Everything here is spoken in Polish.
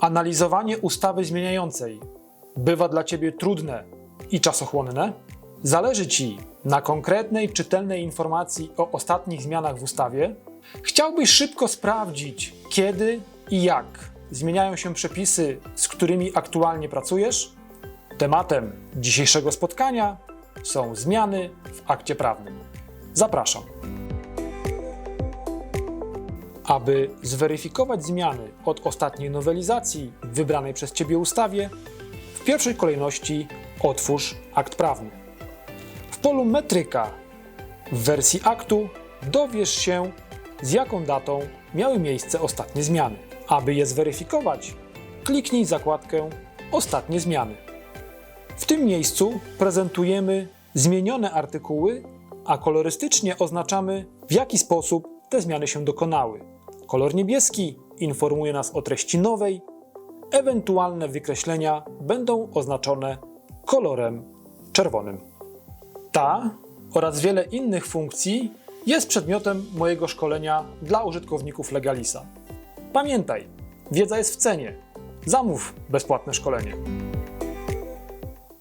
Analizowanie ustawy zmieniającej bywa dla Ciebie trudne i czasochłonne? Zależy Ci na konkretnej, czytelnej informacji o ostatnich zmianach w ustawie? Chciałbyś szybko sprawdzić, kiedy i jak zmieniają się przepisy, z którymi aktualnie pracujesz? Tematem dzisiejszego spotkania są zmiany w akcie prawnym. Zapraszam. Aby zweryfikować zmiany od ostatniej nowelizacji wybranej przez Ciebie ustawie, w pierwszej kolejności otwórz akt prawny. W polu metryka w wersji aktu dowiesz się, z jaką datą miały miejsce ostatnie zmiany. Aby je zweryfikować, kliknij zakładkę Ostatnie zmiany. W tym miejscu prezentujemy zmienione artykuły, a kolorystycznie oznaczamy, w jaki sposób te zmiany się dokonały. Kolor niebieski informuje nas o treści nowej, ewentualne wykreślenia będą oznaczone kolorem czerwonym. Ta oraz wiele innych funkcji jest przedmiotem mojego szkolenia dla użytkowników Legalisa. Pamiętaj, wiedza jest w cenie. Zamów bezpłatne szkolenie.